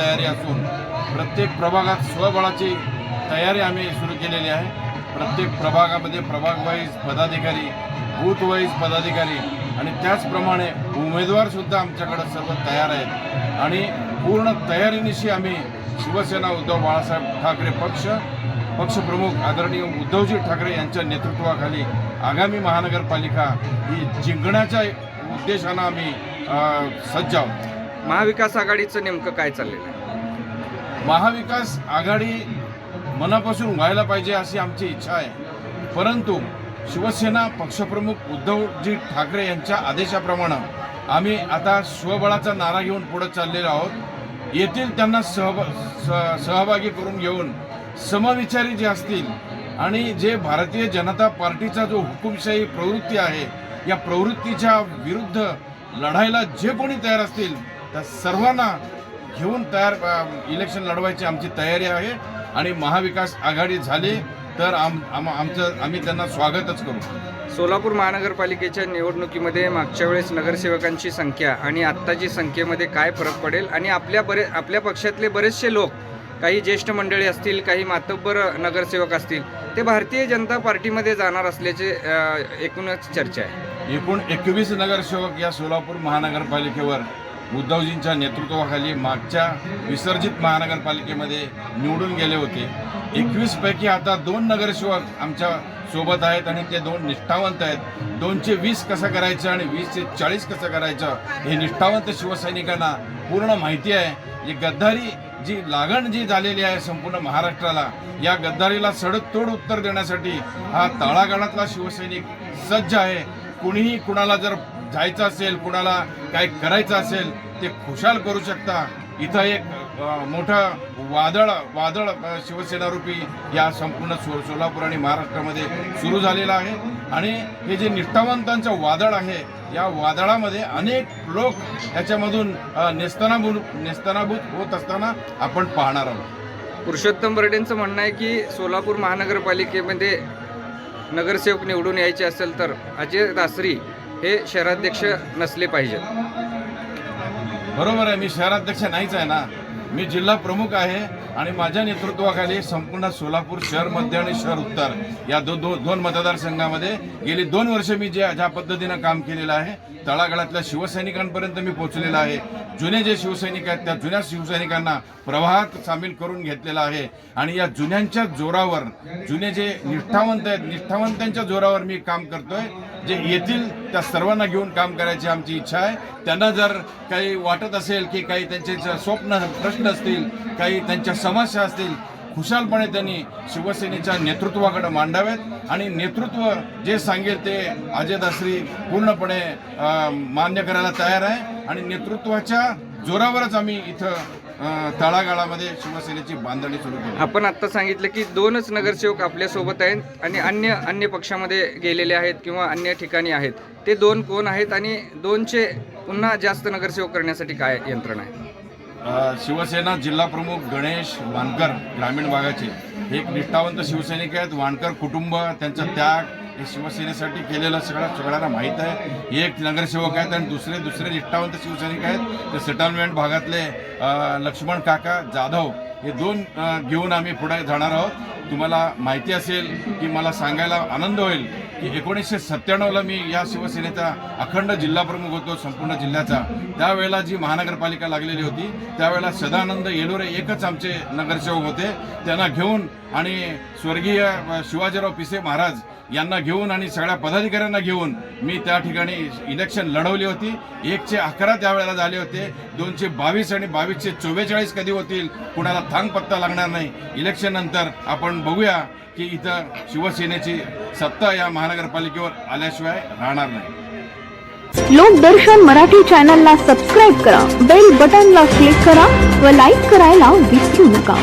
तयारी असून प्रत्येक प्रभागात स्वबळाची तयारी आम्ही सुरू केलेली आहे. प्रत्येक प्रभागामध्ये प्रभागवाईज पदाधिकारी बूथवाईज पदाधिकारी आणि त्याचप्रमाणे उमेदवारसुद्धा आमच्याकडं सर्व तयार आहेत. आणि पूर्ण तयारीनिशी आम्ही शिवसेना उद्धव बाळासाहेब ठाकरे पक्ष पक्षप्रमुख आदरणीय उद्धवजी ठाकरे यांच्या नेतृत्वाखाली आगामी महानगरपालिका ही जिंकण्याच्या उद्देशानं आम्ही सज्ज आहोत. महाविकास आघाडीचं नेमकं काय चाललेलं आहे? महाविकास आघाडी मनापासून व्हायला पाहिजे अशी आमची इच्छा आहे. परंतु शिवसेना पक्षप्रमुख उद्धवजी ठाकरे यांच्या आदेशाप्रमाणे आम्ही आता स्वबळाचा नारा घेऊन पुढे चाललेलो आहोत. येथील त्यांना सहभा स- सहभागी करून घेऊन समविचारी जे असतील आणि जे भारतीय जनता पार्टीचा जो हुकुमशाही प्रवृत्ती आहे या प्रवृत्तीच्या विरुद्ध लढायला जे कोणी तयार असतील त्या सर्वांना घेऊन तयार इलेक्शन लढवायची आमची तयारी आहे आणि महाविकास आघाडी झाली तर आम आम आमचं आम्ही त्यांना स्वागतच करू. सोलापूर महानगरपालिकेच्या निवडणुकीमध्ये मागच्या वेळेस नगरसेवकांची संख्या आणि आत्ताची संख्येमध्ये काय फरक पडेल? आणि आपल्या बरे आपल्या पक्षातले बरेचसे लोक काही ज्येष्ठ मंडळी असतील काही मातब्बर नगरसेवक असतील ते भारतीय जनता पार्टीमध्ये जाणार असल्याचे एकूणच चर्चा आहे. एकूण एकवीस नगरसेवक या सोलापूर महानगरपालिकेवर उद्धवजींच्या नेतृत्वाखाली मागच्या विसर्जित महानगरपालिकेमध्ये निवडून गेले होते. एकवीसपैकी आता दोन नगरसेवक आमच्यासोबत आहेत आणि ते दोन निष्ठावंत आहेत. दोनशे वीस कसं करायचं आणि वीसशे चाळीस कसं करायचं हे निष्ठावंत शिवसैनिकांना पूर्ण माहिती आहे. जी गद्दारी जी लागण जी झालेली आहे संपूर्ण महाराष्ट्राला या गद्दारीला सडकतोड उत्तर देण्यासाठी हा तळागाळातला शिवसैनिक सज्ज आहे. कुणीही कुणाला जर जायचं असेल कुणाला काय करायचं असेल ते खुशाल करू शकता. इथं एक मोठं वादळ वादळ शिवसेनारूपी या संपूर्ण सो सोलापूर आणि महाराष्ट्रामध्ये सुरू झालेलं आहे. आणि हे जे निष्ठावंतांचं वादळ आहे या वादळामध्ये अनेक लोक याच्यामधून अ, नेस्तनाभूत नेस्तनाभूत होत असताना आपण पाहणार आहोत. पुरुषोत्तम बर्डेंचं म्हणणं आहे की सोलापूर महानगरपालिकेमध्ये नगरसेवक निवडून यायचे असेल तर अजय दासरी हे शहराध्यक्ष नसले पाहिजेत. बरोबर आहे मी शहराध्यक्ष नाहीच आहे ना. मी जिल्हा प्रमुख आहे आणि माझ्या नेतृत्वाखाली संपूर्ण सोलापूर शहर मध्य आणि शहर उत्तर या दो, दो दोन मतदारसंघामध्ये गेली दोन वर्ष मी जे ज्या पद्धतीनं काम केलेलं आहे तळागाळातल्या शिवसैनिकांपर्यंत मी पोहोचलेला आहे. जुने जे शिवसैनिक आहेत त्या जुन्या शिवसैनिकांना प्रवाहात सामील करून घेतलेला आहे. आणि या जुन्यांच्या जोरावर जुने जे निष्ठावंत आहेत निष्ठावंतांच्या जोरावर मी काम करतोय जे येथील त्या सर्वांना घेऊन काम करायची आमची इच्छा आहे. त्यांना जर काही वाटत असेल की काही त्यांचे ज- स्वप्न प्रश्न असतील काही त्यांच्या समस्या असतील खुशालपणे त्यांनी शिवसेनेच्या नेतृत्वाकडे मांडावेत आणि नेतृत्व जे सांगेल ते अजय दासरी पूर्णपणे मान्य करायला तयार आहे. आणि नेतृत्वाच्या जोरावरच आम्ही इथं तळागाळामध्ये शिवसेनेची बांधणी सुरू केली. आपण आत्ता सांगितलं की दोनच नगरसेवक आपल्यासोबत आहेत आणि अन्य अन्य पक्षामध्ये गेलेले आहेत किंवा अन्य ठिकाणी आहेत. ते दोन कोण आहेत आणि दोनचे पुन्हा जास्त नगरसेवक करण्यासाठी काय यंत्रणा आहे? शिवसेना जिल्हा प्रमुख गणेश वानकर ग्रामीण भागाचे. एक निष्ठावंत शिवसैनिक आहेत. वानकर कुटुंब त्यांचा त्याग हे शिवसेनेसाठी केलेलं सगळं सगळ्यांना माहीत आहे. हे एक नगरसेवक आहेत आणि दुसरे दुसरे निष्ठावंत शिवसैनिक आहेत. ते सेटलमेंट भागातले लक्ष्मण काका जाधव हे दोन घेऊन आम्ही पुढे जाणार आहोत. तुम्हाला माहिती असेल की मला सांगायला आनंद होईल की एकोणीसशे सत्त्याण्णवला मी या शिवसेनेचा अखंड जिल्हा प्रमुख होतो संपूर्ण जिल्ह्याचा. त्यावेळेला जी महानगरपालिका लागलेली होती त्यावेळेला सदानंद येलोरे एकच आमचे नगरसेवक होते. त्यांना घेऊन आणि स्वर्गीय शिवाजीराव पिसे महाराज यांना घेऊन आणि सगळ्या पदाधिकाऱ्यांना घेऊन मी त्या ठिकाणी इलेक्शन लढवली होती. एकशे अकरा त्यावेळेला झाले होते. दोनशे बावीस आणि बावीसशे चव्वेचाळीस कधी होतील कुणाला थांग पत्ता लागणार नाही. इलेक्शन नंतर आपण बघूया की इथं शिवसेनेची सत्ता या महानगरपालिकेवर आल्याशिवाय राहणार नाही. लोकदर्शन मराठी चॅनलला सबस्क्राईब करा. बेल बटनला क्लिक करा व लाईक करायला विसरू नका.